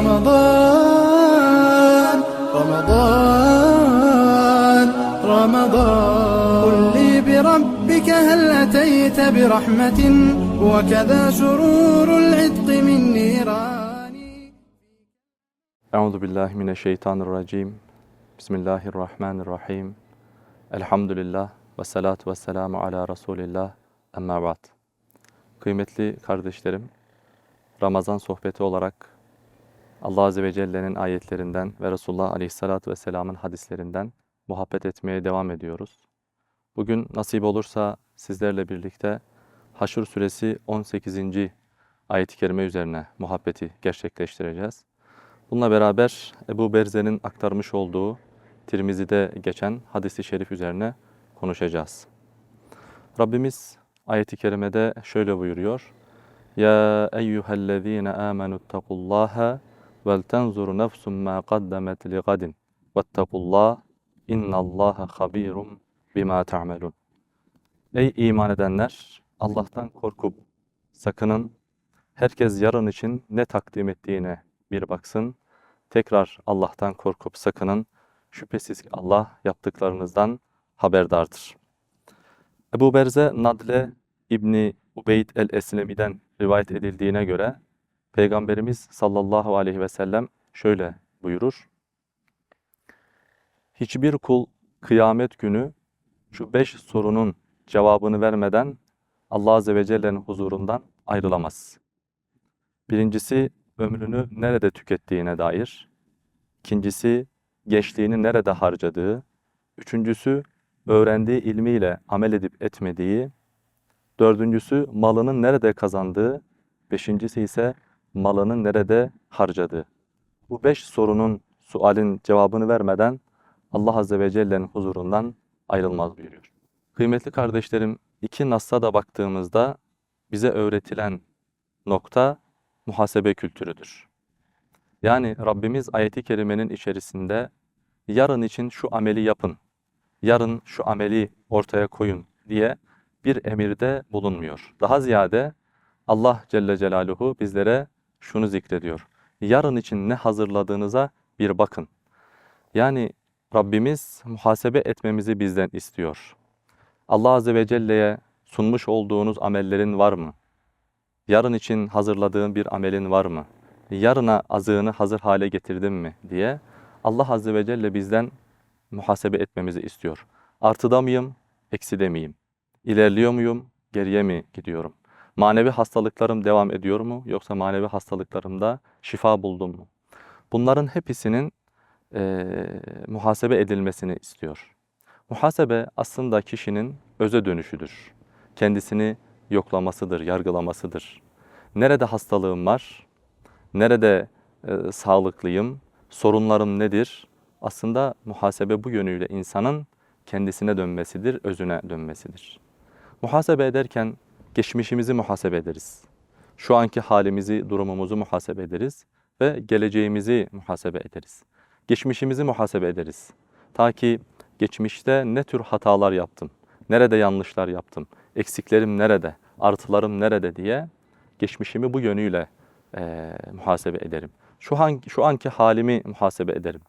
رمضان رمضان رمضان قل لي بربك هل أتيت برحمة وكذا سرور العتق من نيران Euzu billahi mineşşeytanirracim. Bismillahirrahmanirrahim. Elhamdülillah ve salatu ve selamu ala Resulillah. Emma ba'd. Kıymetli kardeşlerim, Ramazan sohbeti olarak Allah Azze ve Celle'nin ayetlerinden ve Resulullah Aleyhisselatü Vesselam'ın hadislerinden muhabbet etmeye devam ediyoruz. Bugün nasip olursa sizlerle birlikte Haşr suresi 18. ayet-i kerime üzerine muhabbeti gerçekleştireceğiz. Bununla beraber Ebu Berze'nin aktarmış olduğu Tirmizi'de geçen hadisi şerif üzerine konuşacağız. Rabbimiz ayeti kerimede şöyle buyuruyor. Ya eyyühellezine amenu vel tenzur nefsum ma qaddemet li gadin vettekullah innallaha habirum bima ta'melun. Ey iman edenler! Allah'tan korkup sakının herkes yarın için ne takdim ettiğine bir baksın. Tekrar Allah'tan korkup sakının. Şüphesiz Allah yaptıklarınızdan haberdardır. Ebu Berze Nadle İbni Ubeyd el-Eslemi'den rivayet edildiğine göre Peygamberimiz sallallahu aleyhi ve sellem şöyle buyurur. Hiçbir kul kıyamet günü şu beş sorunun cevabını vermeden Allah Azze ve Celle'nin huzurundan ayrılamaz. Birincisi ömrünü nerede tükettiğine dair. İkincisi gençliğini nerede harcadığı. Üçüncüsü öğrendiği ilmiyle amel edip etmediği. Dördüncüsü malının nerede kazandığı. Beşincisi ise malının nerede harcadığı. Bu beş sorunun sualin cevabını vermeden Allah Azze ve Celle'nin huzurundan ayrılmaz buyuruyor. Kıymetli kardeşlerim, iki Nas'a da baktığımızda bize öğretilen nokta muhasebe kültürüdür. Yani Rabbimiz ayeti kerimenin içerisinde yarın için şu ameli yapın, yarın şu ameli ortaya koyun diye bir emirde bulunmuyor. Daha ziyade Allah Celle Celaluhu bizlere şunu zikrediyor. Yarın için ne hazırladığınıza bir bakın. Yani Rabbimiz muhasebe etmemizi bizden istiyor. Allah Azze ve Celle'ye sunmuş olduğunuz amellerin var mı? Yarın için hazırladığın bir amelin var mı? Yarına azığını hazır hale getirdin mi diye Allah Azze ve Celle bizden muhasebe etmemizi istiyor. Artıda mıyım, ekside miyim? İlerliyor muyum, geriye mi gidiyorum? Manevi hastalıklarım devam ediyor mu yoksa manevi hastalıklarımda şifa buldum mu? Bunların hepsinin e, muhasebe edilmesini istiyor. Muhasebe aslında kişinin öze dönüşüdür. Kendisini yoklamasıdır, yargılamasıdır. Nerede hastalığım var? Nerede e, sağlıklıyım? Sorunlarım nedir? Aslında muhasebe bu yönüyle insanın kendisine dönmesidir, özüne dönmesidir. Muhasebe ederken geçmişimizi muhasebe ederiz. Şu anki halimizi, durumumuzu muhasebe ederiz ve geleceğimizi muhasebe ederiz. Geçmişimizi muhasebe ederiz. Ta ki geçmişte ne tür hatalar yaptım, nerede yanlışlar yaptım, eksiklerim nerede, artılarım nerede diye geçmişimi bu yönüyle e, muhasebe ederim. Şu, an, şu anki halimi muhasebe ederim.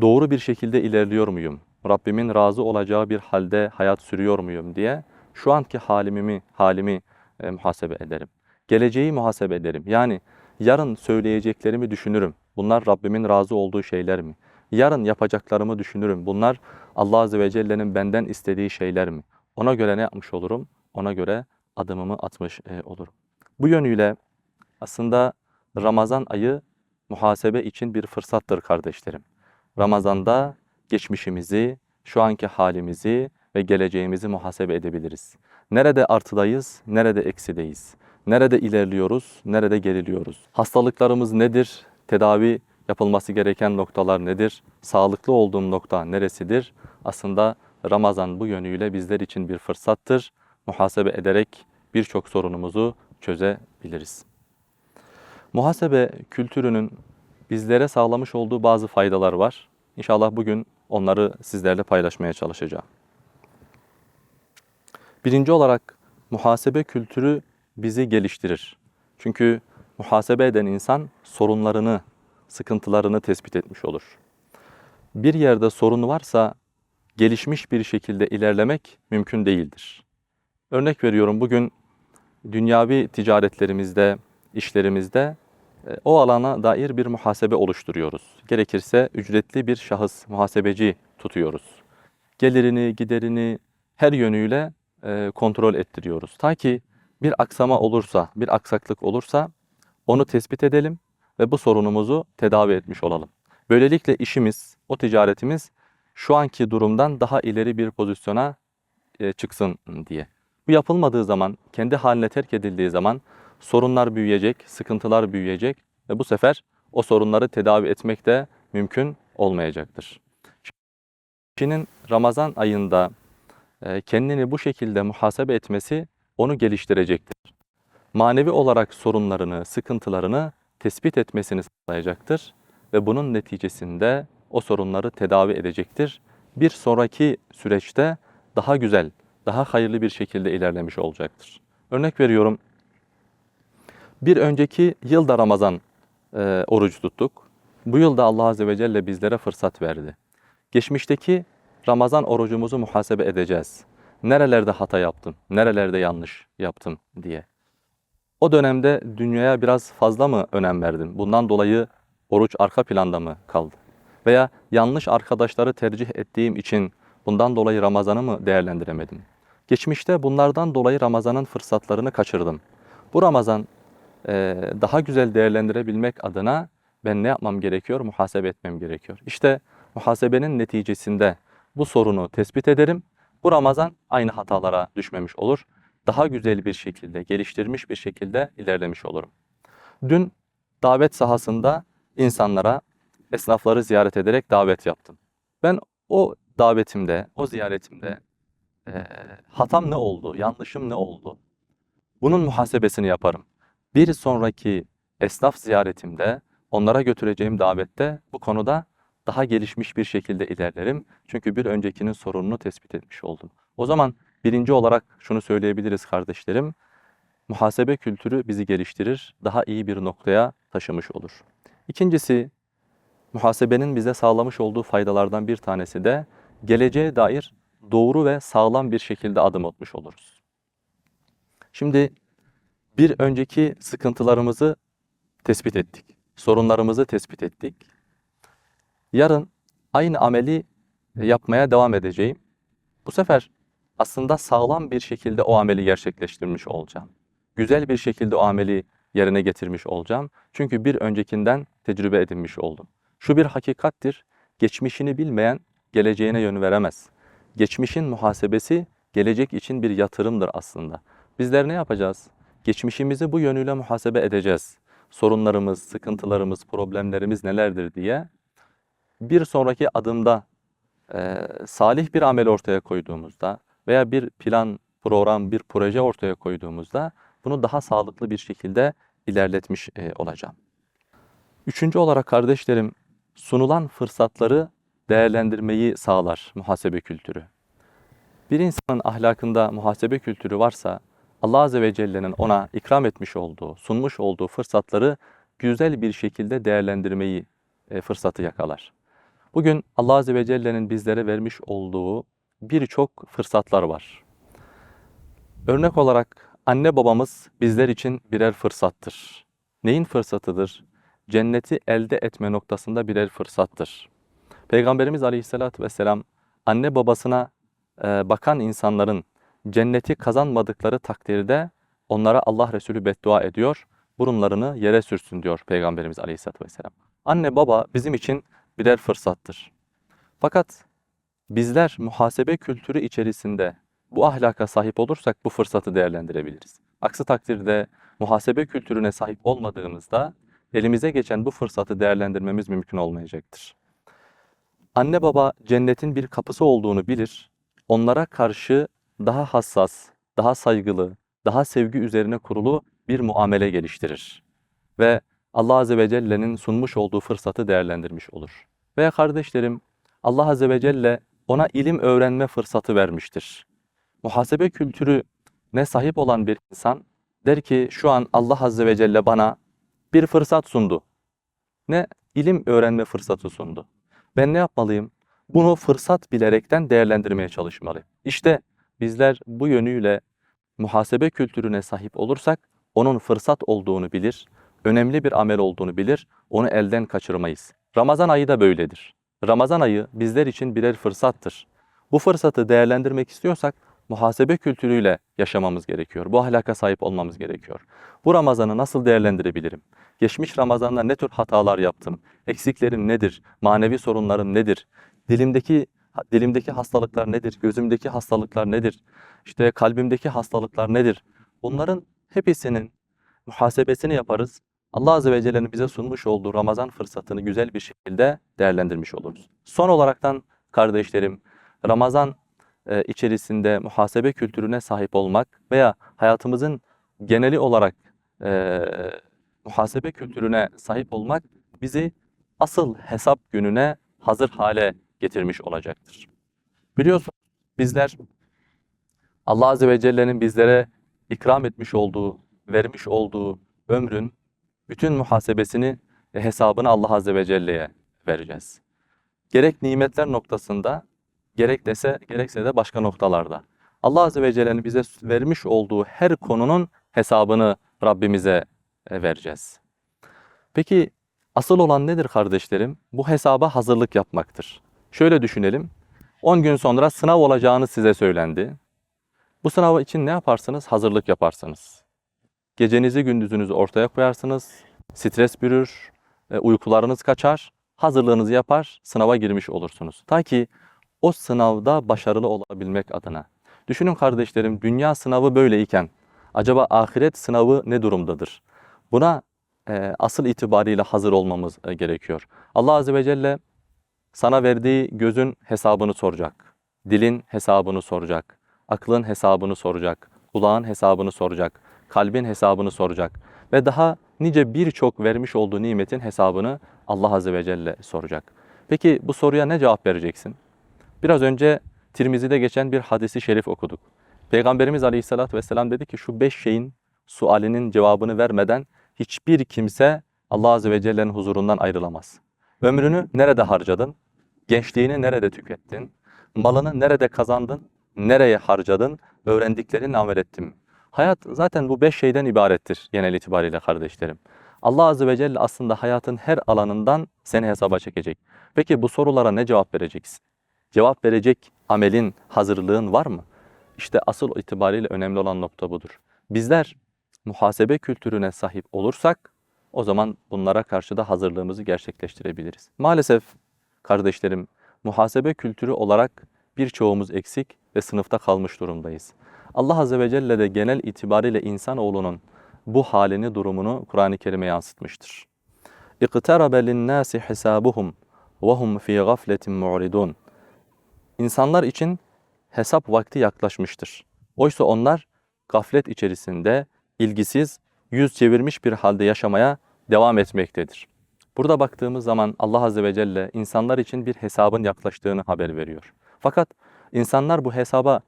Doğru bir şekilde ilerliyor muyum? Rabbimin razı olacağı bir halde hayat sürüyor muyum diye şu anki halimi, halimi e, muhasebe ederim. Geleceği muhasebe ederim. Yani yarın söyleyeceklerimi düşünürüm. Bunlar Rabbimin razı olduğu şeyler mi? Yarın yapacaklarımı düşünürüm. Bunlar Allah Azze ve Celle'nin benden istediği şeyler mi? Ona göre ne yapmış olurum? Ona göre adımımı atmış e, olurum. Bu yönüyle aslında Ramazan ayı muhasebe için bir fırsattır kardeşlerim. Ramazanda geçmişimizi, şu anki halimizi ve geleceğimizi muhasebe edebiliriz. Nerede artıdayız, nerede eksideyiz? Nerede ilerliyoruz, nerede geriliyoruz? Hastalıklarımız nedir? Tedavi yapılması gereken noktalar nedir? Sağlıklı olduğum nokta neresidir? Aslında Ramazan bu yönüyle bizler için bir fırsattır. Muhasebe ederek birçok sorunumuzu çözebiliriz. Muhasebe kültürünün bizlere sağlamış olduğu bazı faydalar var. İnşallah bugün onları sizlerle paylaşmaya çalışacağım. Birinci olarak muhasebe kültürü bizi geliştirir. Çünkü muhasebe eden insan sorunlarını, sıkıntılarını tespit etmiş olur. Bir yerde sorun varsa gelişmiş bir şekilde ilerlemek mümkün değildir. Örnek veriyorum bugün dünyavi ticaretlerimizde, işlerimizde e, o alana dair bir muhasebe oluşturuyoruz. Gerekirse ücretli bir şahıs, muhasebeci tutuyoruz. Gelirini, giderini her yönüyle kontrol ettiriyoruz. Ta ki bir aksama olursa, bir aksaklık olursa onu tespit edelim ve bu sorunumuzu tedavi etmiş olalım. Böylelikle işimiz, o ticaretimiz şu anki durumdan daha ileri bir pozisyona e, çıksın diye. Bu yapılmadığı zaman, kendi haline terk edildiği zaman sorunlar büyüyecek, sıkıntılar büyüyecek ve bu sefer o sorunları tedavi etmek de mümkün olmayacaktır. Kişinin Ramazan ayında e, kendini bu şekilde muhasebe etmesi onu geliştirecektir. Manevi olarak sorunlarını, sıkıntılarını tespit etmesini sağlayacaktır ve bunun neticesinde o sorunları tedavi edecektir. Bir sonraki süreçte daha güzel, daha hayırlı bir şekilde ilerlemiş olacaktır. Örnek veriyorum, bir önceki yılda Ramazan e, oruç tuttuk. Bu yılda Allah Azze ve Celle bizlere fırsat verdi. Geçmişteki Ramazan orucumuzu muhasebe edeceğiz. Nerelerde hata yaptım, nerelerde yanlış yaptım diye. O dönemde dünyaya biraz fazla mı önem verdim? Bundan dolayı oruç arka planda mı kaldı? Veya yanlış arkadaşları tercih ettiğim için bundan dolayı Ramazan'ı mı değerlendiremedim? Geçmişte bunlardan dolayı Ramazan'ın fırsatlarını kaçırdım. Bu Ramazan daha güzel değerlendirebilmek adına ben ne yapmam gerekiyor? Muhasebe etmem gerekiyor. İşte muhasebenin neticesinde bu sorunu tespit ederim. Bu Ramazan aynı hatalara düşmemiş olur. Daha güzel bir şekilde, geliştirmiş bir şekilde ilerlemiş olurum. Dün davet sahasında insanlara, esnafları ziyaret ederek davet yaptım. Ben o davetimde, o ziyaretimde e, hatam ne oldu, yanlışım ne oldu? Bunun muhasebesini yaparım. Bir sonraki esnaf ziyaretimde, onlara götüreceğim davette bu konuda daha gelişmiş bir şekilde ilerlerim. Çünkü bir öncekinin sorununu tespit etmiş oldum. O zaman birinci olarak şunu söyleyebiliriz kardeşlerim. Muhasebe kültürü bizi geliştirir, daha iyi bir noktaya taşımış olur. İkincisi, muhasebenin bize sağlamış olduğu faydalardan bir tanesi de geleceğe dair doğru ve sağlam bir şekilde adım atmış oluruz. Şimdi bir önceki sıkıntılarımızı tespit ettik. Sorunlarımızı tespit ettik. Yarın aynı ameli yapmaya devam edeceğim. Bu sefer aslında sağlam bir şekilde o ameli gerçekleştirmiş olacağım. Güzel bir şekilde o ameli yerine getirmiş olacağım. Çünkü bir öncekinden tecrübe edinmiş oldum. Şu bir hakikattir. Geçmişini bilmeyen geleceğine yön veremez. Geçmişin muhasebesi gelecek için bir yatırımdır aslında. Bizler ne yapacağız? Geçmişimizi bu yönüyle muhasebe edeceğiz. Sorunlarımız, sıkıntılarımız, problemlerimiz nelerdir diye bir sonraki adımda e, salih bir amel ortaya koyduğumuzda veya bir plan, program, bir proje ortaya koyduğumuzda bunu daha sağlıklı bir şekilde ilerletmiş e, olacağım. Üçüncü olarak kardeşlerim, sunulan fırsatları değerlendirmeyi sağlar muhasebe kültürü. Bir insanın ahlakında muhasebe kültürü varsa Allah Azze ve Celle'nin ona ikram etmiş olduğu, sunmuş olduğu fırsatları güzel bir şekilde değerlendirmeyi e, fırsatı yakalar. Bugün Allah Azze ve Celle'nin bizlere vermiş olduğu birçok fırsatlar var. Örnek olarak anne babamız bizler için birer fırsattır. Neyin fırsatıdır? Cenneti elde etme noktasında birer fırsattır. Peygamberimiz Aleyhisselatü Vesselam anne babasına e, bakan insanların cenneti kazanmadıkları takdirde onlara Allah Resulü beddua ediyor. Burunlarını yere sürsün diyor Peygamberimiz Aleyhisselatü Vesselam. Anne baba bizim için birer fırsattır. Fakat bizler muhasebe kültürü içerisinde bu ahlaka sahip olursak bu fırsatı değerlendirebiliriz. Aksi takdirde muhasebe kültürüne sahip olmadığımızda elimize geçen bu fırsatı değerlendirmemiz mümkün olmayacaktır. Anne baba cennetin bir kapısı olduğunu bilir. Onlara karşı daha hassas, daha saygılı, daha sevgi üzerine kurulu bir muamele geliştirir. Ve Allah Azze ve Celle'nin sunmuş olduğu fırsatı değerlendirmiş olur. Veya kardeşlerim Allah Azze ve Celle ona ilim öğrenme fırsatı vermiştir. Muhasebe kültürü ne sahip olan bir insan der ki şu an Allah Azze ve Celle bana bir fırsat sundu. Ne? İlim öğrenme fırsatı sundu. Ben ne yapmalıyım? Bunu fırsat bilerekten değerlendirmeye çalışmalıyım. İşte bizler bu yönüyle muhasebe kültürüne sahip olursak onun fırsat olduğunu bilir, önemli bir amel olduğunu bilir, onu elden kaçırmayız. Ramazan ayı da böyledir. Ramazan ayı bizler için birer fırsattır. Bu fırsatı değerlendirmek istiyorsak muhasebe kültürüyle yaşamamız gerekiyor. Bu ahlaka sahip olmamız gerekiyor. Bu Ramazan'ı nasıl değerlendirebilirim? Geçmiş Ramazan'da ne tür hatalar yaptım? Eksiklerim nedir? Manevi sorunlarım nedir? Dilimdeki dilimdeki hastalıklar nedir? Gözümdeki hastalıklar nedir? İşte kalbimdeki hastalıklar nedir? Bunların hepsinin muhasebesini yaparız. Allah Azze ve Celle'nin bize sunmuş olduğu Ramazan fırsatını güzel bir şekilde değerlendirmiş oluruz. Son olaraktan kardeşlerim, Ramazan e, içerisinde muhasebe kültürüne sahip olmak veya hayatımızın geneli olarak e, muhasebe kültürüne sahip olmak bizi asıl hesap gününe hazır hale getirmiş olacaktır. Biliyorsunuz bizler Allah Azze ve Celle'nin bizlere ikram etmiş olduğu, vermiş olduğu ömrün bütün muhasebesini ve hesabını Allah Azze ve Celle'ye vereceğiz. Gerek nimetler noktasında, gerek dese, gerekse de başka noktalarda. Allah Azze ve Celle'nin bize vermiş olduğu her konunun hesabını Rabbimize e, vereceğiz. Peki asıl olan nedir kardeşlerim? Bu hesaba hazırlık yapmaktır. Şöyle düşünelim. 10 gün sonra sınav olacağını size söylendi. Bu sınav için ne yaparsınız? Hazırlık yaparsınız. Gecenizi gündüzünüzü ortaya koyarsınız. Stres bürür, e, uykularınız kaçar, hazırlığınızı yapar, sınava girmiş olursunuz. Ta ki o sınavda başarılı olabilmek adına. Düşünün kardeşlerim, dünya sınavı böyleyken acaba ahiret sınavı ne durumdadır? Buna e, asıl itibariyle hazır olmamız e, gerekiyor. Allah Azze ve Celle sana verdiği gözün hesabını soracak. Dilin hesabını soracak. Aklın hesabını soracak. Kulağın hesabını soracak. Kalbin hesabını soracak. Ve daha nice birçok vermiş olduğu nimetin hesabını Allah Azze ve Celle soracak. Peki bu soruya ne cevap vereceksin? Biraz önce Tirmizi'de geçen bir hadisi şerif okuduk. Peygamberimiz Aleyhisselatü Vesselam dedi ki şu beş şeyin sualinin cevabını vermeden hiçbir kimse Allah Azze ve Celle'nin huzurundan ayrılamaz. Ömrünü nerede harcadın? Gençliğini nerede tükettin? Malını nerede kazandın? Nereye harcadın? Öğrendiklerini amel ettin mi? Hayat zaten bu beş şeyden ibarettir genel itibariyle kardeşlerim. Allah Azze ve Celle aslında hayatın her alanından seni hesaba çekecek. Peki bu sorulara ne cevap vereceksin? Cevap verecek amelin, hazırlığın var mı? İşte asıl itibariyle önemli olan nokta budur. Bizler muhasebe kültürüne sahip olursak o zaman bunlara karşı da hazırlığımızı gerçekleştirebiliriz. Maalesef kardeşlerim muhasebe kültürü olarak birçoğumuz eksik ve sınıfta kalmış durumdayız. Allah Azze ve Celle de genel itibariyle insanoğlunun bu halini, durumunu Kur'an-ı Kerim'e yansıtmıştır. اِقْتَرَبَ لِلنَّاسِ حِسَابُهُمْ وَهُمْ فِي غَفْلَةٍ مُعْرِدُونَ İnsanlar için hesap vakti yaklaşmıştır. Oysa onlar gaflet içerisinde, ilgisiz, yüz çevirmiş bir halde yaşamaya devam etmektedir. Burada baktığımız zaman Allah Azze ve Celle insanlar için bir hesabın yaklaştığını haber veriyor. Fakat insanlar bu hesaba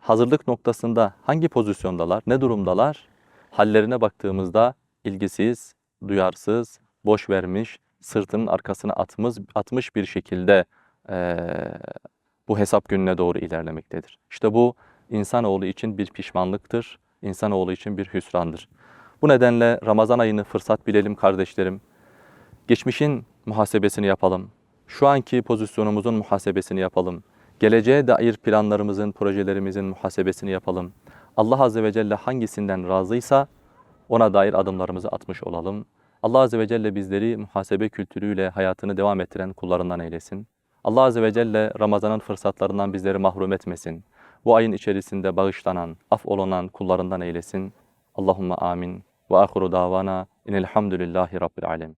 hazırlık noktasında hangi pozisyondalar, ne durumdalar? Hallerine baktığımızda ilgisiz, duyarsız, boş vermiş, sırtının arkasına atmış, atmış bir şekilde eee, bu hesap gününe doğru ilerlemektedir. İşte bu insanoğlu için bir pişmanlıktır, insanoğlu için bir hüsrandır. Bu nedenle Ramazan ayını fırsat bilelim kardeşlerim. Geçmişin muhasebesini yapalım. Şu anki pozisyonumuzun muhasebesini yapalım. Geleceğe dair planlarımızın, projelerimizin muhasebesini yapalım. Allah Azze ve Celle hangisinden razıysa ona dair adımlarımızı atmış olalım. Allah Azze ve Celle bizleri muhasebe kültürüyle hayatını devam ettiren kullarından eylesin. Allah Azze ve Celle Ramazan'ın fırsatlarından bizleri mahrum etmesin. Bu ayın içerisinde bağışlanan, af olunan kullarından eylesin. Allahümme amin. Ve ahiru davana inelhamdülillahi rabbil alemin.